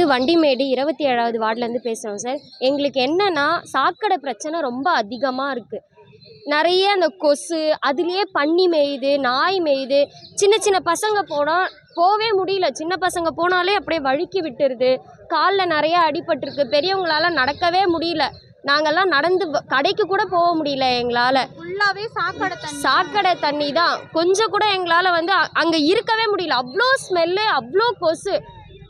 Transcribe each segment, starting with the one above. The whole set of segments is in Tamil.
இது வண்டிமேடு இருபத்தி ஏழாவது வார்டுலேருந்து பேசுகிறோம் சார். எங்களுக்கு என்னன்னா சாக்கடை பிரச்சனை ரொம்ப அதிகமாக இருக்குது நிறைய அந்த கொசு அதுலேயே பன்னி மேயுது நாய் மேயுது. சின்ன சின்ன பசங்க போனால் போகவே முடியல. சின்ன பசங்க போனாலே அப்படியே வழுக்கி விட்டுருது. காலில் நிறைய அடிபட்டிருக்கு. பெரியவங்களால நடக்கவே முடியல. நாங்கள்லாம் நடந்து கடைக்கு கூட போக முடியல எங்களால். ஃபுல்லாவே சாக்கடை தண்ணி. சாக்கடை தண்ணி தான் கொஞ்சம் கூட எங்களால் வந்து அங்கே இருக்கவே முடியல. அவ்வளோ ஸ்மெல்லு அவ்வளோ கொசு.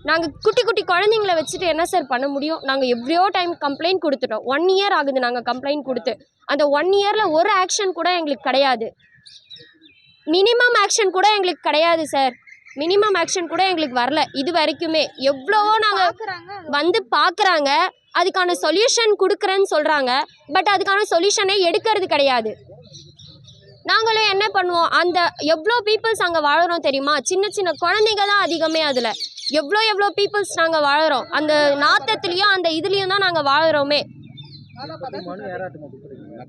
நாங்கள் குட்டி குட்டி குழந்தைங்கள வச்சுட்டு என்ன சார் பண்ண முடியும்? நாங்கள் எவ்வளோ டைம் கம்ப்ளைண்ட் கொடுத்துட்டோம். ஒன் இயர் ஆகுது நாங்கள் கம்ப்ளைண்ட் கொடுத்து. அந்த ஒன் இயரில் ஒரு ஆக்ஷன் கூட எங்களுக்கு கிடையாது. மினிமம் ஆக்ஷன் கூட எங்களுக்கு கிடையாது சார் மினிமம் ஆக்ஷன் கூட எங்களுக்கு வரல. இது வரைக்குமே எவ்வளவோ நாங்கள் வந்து பார்க்குறாங்க அதுக்கான சொல்யூஷன் கொடுக்குறேன்னு சொல்கிறாங்க பட் அதுக்கான சொல்யூஷனே எடுக்கிறது கிடையாது. நாங்களும் என்ன பண்ணுவோம்? அந்த எவ்வளோ பீப்புள்ஸ் அங்கே வாழறோம் தெரியுமா? சின்ன சின்ன குழந்தைங்க தான் அதிகமே அதில். எவ்வளோ எவ்வளோ பீப்புள்ஸ் நாங்கள் வாழறோம். அந்த நாத்தத்துலேயும் அந்த இதுலேயும் தான் நாங்கள் வாழறோமே.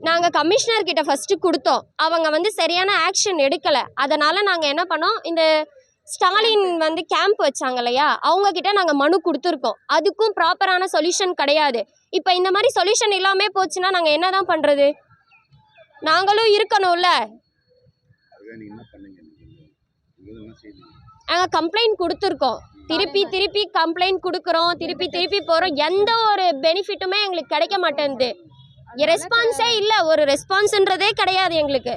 நாங்கள் கமிஷனர் கிட்ட ஃபஸ்ட்டு கொடுத்தோம். அவங்க வந்து சரியான ஆக்ஷன் எடுக்கலை. அதனால் நாங்கள் என்ன பண்ணோம்? இந்த ஸ்டாலின் வந்து கேம்ப் வச்சாங்க இல்லையா? அவங்க கிட்ட நாங்கள் மனு கொடுத்துருக்கோம். அதுக்கும் ப்ராப்பரான சொல்யூஷன் கிடையாது. இப்போ இந்த மாதிரி சொல்யூஷன் இல்லாமல் போச்சுன்னா நாங்கள் என்ன தான் பண்ணுறது நாங்களும் இருக்கணும்ல நாங்கள் கம்ப்ளைண்ட் கொடுத்துருக்கோம். திருப்பி திருப்பி கம்ப்ளைண்ட் கொடுக்குறோம் திருப்பி திருப்பி போகிறோம் எந்த ஒரு பெனிஃபிட்டுமே எங்களுக்கு கிடைக்க மாட்டேங்குது. ரெஸ்பான்ஸே இல்லை. ஒரு ரெஸ்பான்ஸுன்றதே கிடையாது எங்களுக்கு.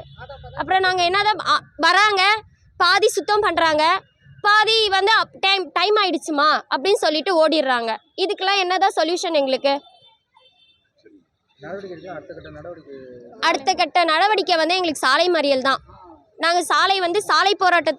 அப்புறம் நாங்கள் என்னதான் வராங்க பாதி சுத்தம் பண்ணுறாங்க பாதி வந்து டைம் டைம் ஆயிடுச்சுமா அப்படின்னு சொல்லிட்டு ஓடிடுறாங்க. இதுக்கெல்லாம் என்னதான் சொல்யூஷன் எங்களுக்கு? அடுத்த கட்ட நடவடிக்கை வந்து எங்களுக்கு சாலை மறியல் தான். நாங்கள் சாலை வந்து சாலை போராட்டத்தில்